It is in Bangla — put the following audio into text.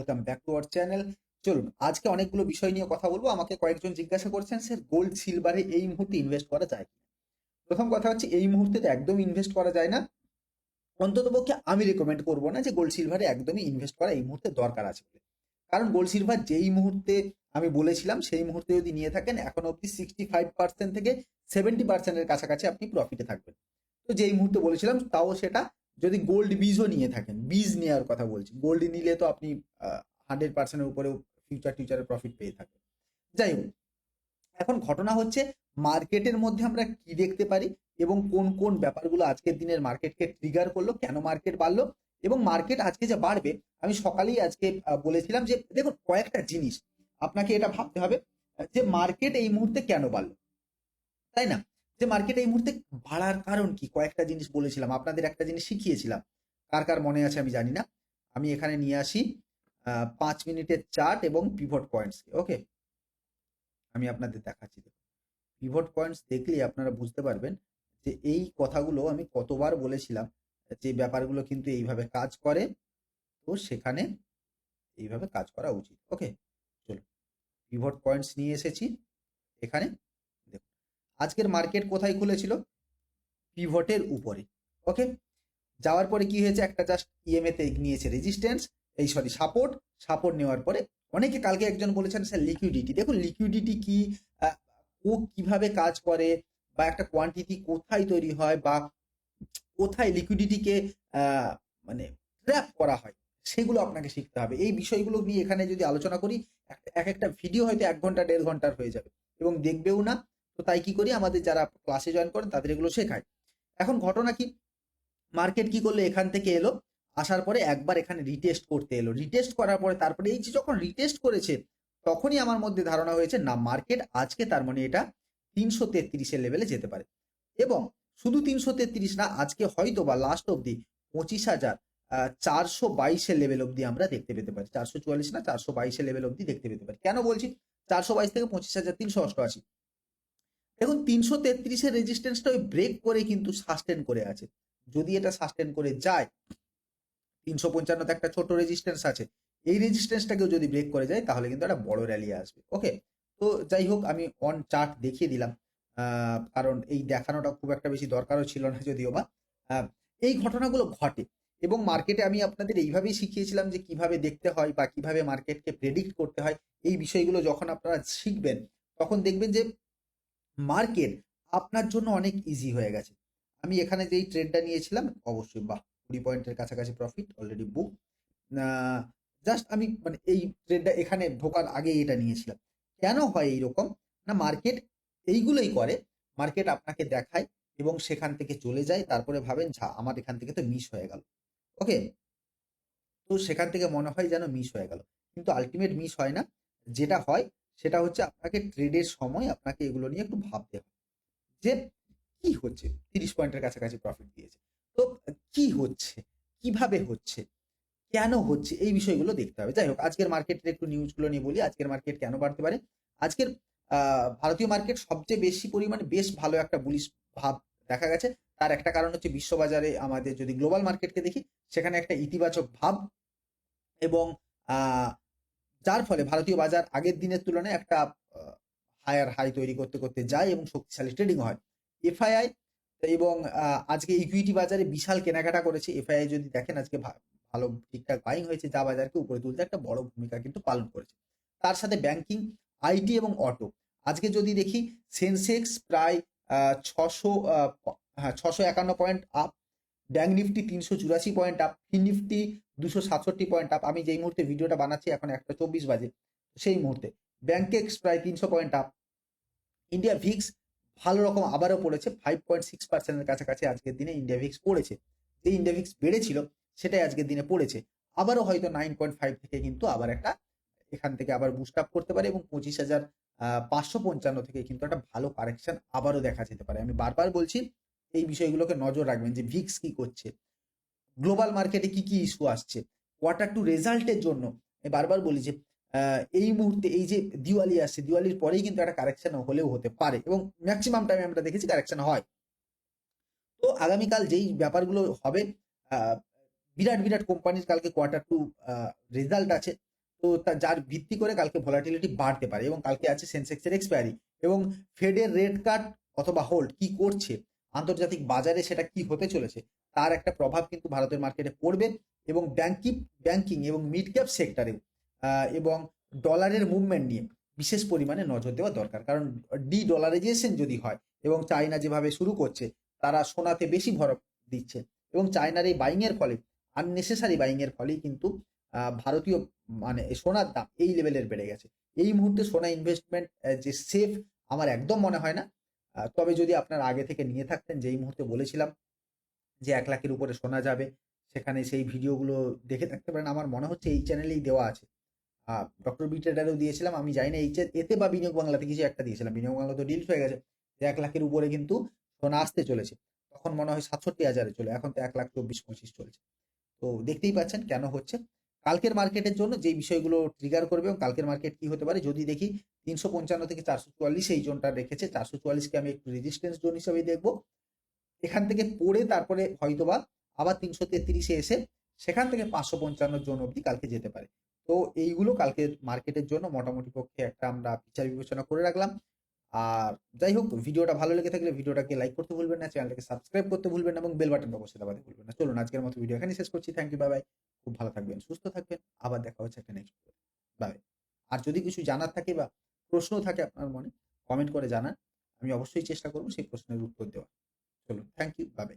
Welcome back to our channel চলুন, আজকে অনেকগুলো বিষয় নিয়ে কথা বলব। আমাকে কয়েকজন জিজ্ঞাসা করছেন, স্যার গোল্ড সিলভারে এই মুহূর্তে ইনভেস্ট করা যায় প্রথম কথা হচ্ছে, এই মুহূর্তে তো একদম ইনভেস্ট করা যায় না। অন্তত পক্ষে আমি রেকমেন্ড করব না যে গোল্ড সিলভারে একদমই ইনভেস্ট করা এই মুহূর্তে দরকার আছে বলে। কারণ গোল্ড সিলভার যেই মুহূর্তে আমি বলেছিলাম, সেই মুহূর্তে যদি নিয়ে থাকেন, এখন অব্দি সিক্সটি ফাইভ পার্সেন্ট থেকে সেভেন্টি পার্সেন্টের কাছাকাছি আপনি প্রফিটে থাকবেন। তো যেই মুহূর্তে বলেছিলাম, তাও সেটা যদি গোল্ড বীজও নিয়ে থাকেন বীজ নেওয়ার কথা বলছি গোল্ড নিলে তো আপনি হান্ড্রেড পার্সেন্টের উপরেও ফিউচার টিউচারের প্রফিট পেয়ে থাকবেন যাই হোক, এখন ঘটনা হচ্ছে মার্কেটের মধ্যে আমরা কি দেখতে পারি এবং কোন কোন ব্যাপারগুলো আজকের দিনের মার্কেটকে ট্রিগার করল, কেন মার্কেট বাড়লো এবং মার্কেট আজকে যে বাড়বে, আমি সকালেই আজকে বলেছিলাম যে, দেখুন কয়েকটা জিনিস, আপনাকে এটা ভাবতে হবে যে মার্কেট এই মুহূর্তে কেন বাড়লো, তাই না? যে মার্কেট এই মুহূর্তে বাড়ার কারণ কি? কয়েকটা জিনিস বলেছিলাম, আপনাদের একটা জিনিস শিখিয়েছিলাম। কার কার মনে আছে আমি জানি না। আমি এখানে নিয়ে আসি পাঁচ মিনিটের চার্ট এবং পিভট পয়েন্টস ওকে আমি আপনাদের দেখাচ্ছি। পিভট পয়েন্টস দেখলে আপনারা বুঝতে পারবেন যে এই কথাগুলো আমি কতবার বলেছিলাম, যে ব্যাপারগুলো কিন্তু এইভাবে কাজ করে, তো সেখানে এইভাবে কাজ করা উচিত ওকে চলো পিভট পয়েন্টস নিয়ে এসেছি, এখানে। আজকের মার্কেট কোথায় খুলেছিল? পিভটের উপরে। ওকে যাওয়ার পরে কি হয়েছে? একটা জাস্ট ইএমএ তে নিয়েছে রেজিস্ট্যান্স এই সরি সাপোর্ট সাপোর্ট নেওয়ার পরে অনেকে কালকে একজন বলেছেন, স্যার লিকুইডিটি দেখুন লিকুইডিটি কি ও কীভাবে কাজ করে বা একটা কোয়ান্টিটি কোথায় তৈরি হয় বা কোথায় লিকুইডিটিকে মানে ট্র্যাপ করা হয়, সেগুলো আপনাকে শিখতে হবে। এই বিষয়গুলো নিয়ে এখানে যদি আলোচনা করি, এক একটা ভিডিও হয়তো এক ঘণ্টা, দেড় ঘণ্টার হয়ে যাবে এবং দেখবেও না। তো তাই কি করি? আমাদের যারা ক্লাসে জয়েন করেন, তাদের এগুলো শেখায় এখন ঘটনা কি? মার্কেট কি করল? এখান থেকে এলো। আসার পরে একবার এখানে রিটেস্ট করতে এলো। রিটেস্ট করার পরে তারপরে এই যে যখন রিটেস্ট করেছে, তখনই আমার মধ্যে ধারণা হয়েছে, না, মার্কেট আজকে তার মানে এটা তিনশো তেত্রিশের লেভেলে যেতে পারে। এবং শুধু তিনশো তেত্রিশ না, আজকে হয়তো বা লাস্ট অব্দি পঁচিশ হাজার চারশো বাইশের লেভেল অব্দি আমরা দেখতে পেতে পারি। চারশো চুয়াল্লিশ না, চারশো বাইশের লেভেল অব্দি দেখতে পেতে পারি। কেন বলছি? চারশো বাইশ থেকে পঁচিশ হাজার তিনশো অষ্টআশি। দেখুন, তিনশো তেত্রিশের রেজিস্ট্যান্সটা ওই ব্রেক করে কিন্তু সাস্টেন করে আছে। যদি এটা সাস্টেন করে যায়, তিনশো পঞ্চান্নতে একটা ছোট রেজিস্ট্যান্স আছে, এই রেজিস্ট্যান্সটাকেও যদি ব্রেক করে যায়, তাহলে কিন্তু একটা বড় র্যালি আসবে ওকে তো যাই হোক, আমি অন চার্ট দেখিয়ে দিলাম কারণ এই দেখানোটা খুব একটা বেশি দরকারও ছিল না যদিও বা এই ঘটনাগুলো ঘটে এবং মার্কেটে আমি আপনাদের এইভাবেই শিখিয়েছিলাম যে কীভাবে দেখতে হয় বা কীভাবে মার্কেটকে প্রেডিক্ট করতে হয়, এই বিষয়গুলো যখন আপনারা শিখবেন, তখন দেখবেন যে মার্কেট আপনার জন্য অনেক ইজি হয়ে গেছে। আমি এখানে যেই ট্রেডটা নিয়েছিলাম, অবশ্যই বাহ, কুড়ি পয়েন্টের কাছাকাছি প্রফিট অলরেডি বুক জাস্ট আমি মানে এই ট্রেডটা এখানে ঢোকার আগে এটা নিয়েছিলাম। কেন হয় এইরকম? না মার্কেট এইগুলোই করে। মার্কেট আপনাকে দেখায় এবং সেখান থেকে চলে যায়। তারপরে ভাবেন, ঝা, আমার এখান থেকে তো মিস হয়ে গেল। ওকে তো সেখান থেকে মনে হয় যেন মিস হয়ে গেল। কিন্তু আলটিমেট মিস হয় না। যেটা হয় সেটা হচ্ছে আপনাকে ট্রেডের সময় আপনাকে এগুলো নিয়ে একটু ভাবতে হবে। যে কি হচ্ছে? তিরিশ পয়েন্টের কাছাকাছি প্রফিট দিয়েছে। তো কি হচ্ছে? কীভাবে হচ্ছে? কেন হচ্ছে? এই বিষয়গুলো দেখতে হবে। যাই হোক, আজকের মার্কেটের একটু নিউজগুলো নিয়ে বলি। আজকের মার্কেট কেন বাড়তে পারে? আজকের ভারতীয় মার্কেট সবচেয়ে বেশি পরিমাণে বেশ ভালো একটা বুলিশ ভাব দেখা গেছে। তার একটা কারণ হচ্ছে বিশ্ববাজারে আমাদের যদি গ্লোবাল মার্কেটকে দেখি, সেখানে একটা ইতিবাচক ভাব এবং যার ফলে ভারতীয় বাজার আগের দিনের তুলনায় একটা হায়ার হাই তৈরি করতে করতে যায় এবং শক্তিশালী ট্রেডিং হয়। এফআইআই এবং আজকে ইকুইটি বাজারে বিশাল কেনাকাটা করেছে। এফআইআই যদি দেখেন আজকে ভালো ঠিকঠাক বাইং হয়েছে যা বাজারকে উপরে তুলতে একটা বড় ভূমিকা কিন্তু পালন করেছে। তার সাথে ব্যাংকিং আইটি এবং অটো আজকে যদি দেখি সেন্সেক্স প্রায় ছশো হ্যাঁ ছশো একান্ন পয়েন্ট আপ ব্যাংক নিফটি তিনশো চুরাশি পয়েন্ট আপ ফিন নিফটি দুশো সাতষট্টি পয়েন্ট আপ আমি যেই মুহূর্তে ভিডিওটা বানাচ্ছি, এখন একটা চব্বিশ বাজে, সেই মুহূর্তে। ব্যাংকেক্স প্রায় তিনশো পয়েন্ট আপ ইন্ডিয়া ভিক্স ভালো রকম আবারও পড়েছে ফাইভ পয়েন্ট সিক্স পার্সেন্টের কাছাকাছি আজকের দিনে ইন্ডিয়া ভিক্স পড়েছে। যে ইন্ডিয়া ভিক্স বেড়েছিল, সেটাই আজকের দিনে পড়েছে। আবারও হয়তো নাইন পয়েন্ট ফাইভ থেকে কিন্তু আবার একটা, এখান থেকে আবার বুস্ট আপ করতে পারে এবং পঁচিশ হাজার পাঁচশো পঞ্চান্ন থেকে কিন্তু একটা ভালো কারেকশন আবারও দেখা যেতে পারে। আমি বারবার বলছি এই বিষয়গুলোকে নজর রাখবেন যে ভিক্স কি করছে। গ্লোবাল মার্কেটে কি কি ইস্যু আসছে। কোয়ার্টার টু রেজাল্টের জন্য বারবার বলি যে এই মুহূর্তে এই যে দিওয়ালি আসছে, দিওয়ালির পরেই কিন্তু একটা কারেকশন হলেও হতে পারে এবং ম্যাক্সিমাম টাইমে আমরা দেখেছি কারেকশন হয়। তো আগামীকাল যেই ব্যাপারগুলো হবে বিরাট বিরাট কোম্পানির কালকে কোয়ার্টার টু রেজাল্ট আছে। তো তা যার ভিত্তি করে কালকে ভলাটিলিটি বাড়তে পারে এবং কালকে আছে সেন্সেক্সের এক্সপায়ারি এবং ফেডের রেড কার্ড অথবা হোল্ড কি করছে আন্তর্জাতিক বাজারে সেটা কি হতে চলেছে তার একটা প্রভাব কিন্তু ভারতের মার্কেটে পড়বে এবং ব্যাংকিং ব্যাংকিং এবং মিড ক্যাপ সেক্টরে এবং ডলারের মুভমেন্ট নিয়ে বিশেষ পরিমাণে নজর দেওয়া দরকার। কারণ ডি ডলারাইজেশন যদি হয় এবং চায়না যেভাবে শুরু করছে, তারা সোনাতে বেশি ভর দিচ্ছে এবং চায়নার এই বাইং এর ফলে আননেসেসারি বাইং এর ফলেই কিন্তু ভারতীয় মানে সোনার দাম এই লেভেলের বেড়ে গেছে। এই মুহূর্তে সোনা ইনভেস্টমেন্ট যে সেফ আমার একদম মনে হয় না। তবে যদি আপনার আগে থেকে নিয়ে থাকতেন, যেই মুহূর্তে বলেছিলাম যে এক লাখের উপরে শোনা যাবে, সেখানে সেই ভিডিওগুলো দেখে থাকতে পারেন। আমার মনে হচ্ছে এই চ্যানেলেই দেওয়া আছে। ডক্টর বি ট্রেডারেও দিয়েছিলাম, আমি জানি না, এই এতে বা বিনিয়োগ বাংলাতে কিছু একটা দিয়েছিলাম। বিনিয়োগ বাংলা তো ডিলস হয়ে গেছে এক লাখের উপরে কিন্তু সোনা আসতে চলেছে। তখন মনে হয় সাতষট্টি হাজারে চলে, এখন তো এক লাখ চব্বিশ পঁচিশ চলছে। তো দেখতেই পাচ্ছেন কেন হচ্ছে। কালকের মার্কেটের জন্য যে বিষয়গুলো ট্রিগার করবে এবং কালকের মার্কেট কি হতে পারে, যদি দেখি তিনশো পঞ্চান্ন থেকে চারশো চুয়াল্লিশ এই জোনটা রেখেছে, চারশো চুয়াল্লিশকে আমি একটু রেজিস্ট্যান্স জোন হিসেবে দেখব। এখান থেকে পড়ে তারপরে হয়তোবা আবার তিনশো তেত্রিশে এসে সেখান থেকে পাঁচশো পঞ্চান্ন জন অবধি কালকে যেতে পারে। তো এইগুলো কালকে মার্কেটের জন্য মোটামুটি পক্ষে একটা আমরা বিচার বিবেচনা করে রাখলাম। আর যাই হোক, ভিডিওটা ভালো লেগে থাকলে ভিডিওটাকে লাইক করতে ভুলবেন না, চ্যানেলটাকে সাবস্ক্রাইব করতে ভুলবেন না এবং বেল বাটনটা অবশ্যই দাবাতে ভুলবেন না। চলুন আজকের মতো ভিডিও এখানে শেষ করছি। থ্যাংক ইউ বাই বাই খুব ভালো থাকবেন, সুস্থ থাকবেন। আবার দেখা হচ্ছে একটা নেক্সট বাই আর যদি কিছু জানার থাকে বা প্রশ্ন থাকে আপনার মনে কমেন্ট করে জানান। আমি অবশ্যই চেষ্টা করব সেই প্রশ্নের উত্তর দেওয়ার। চলুন থ্যাংক ইউ বাই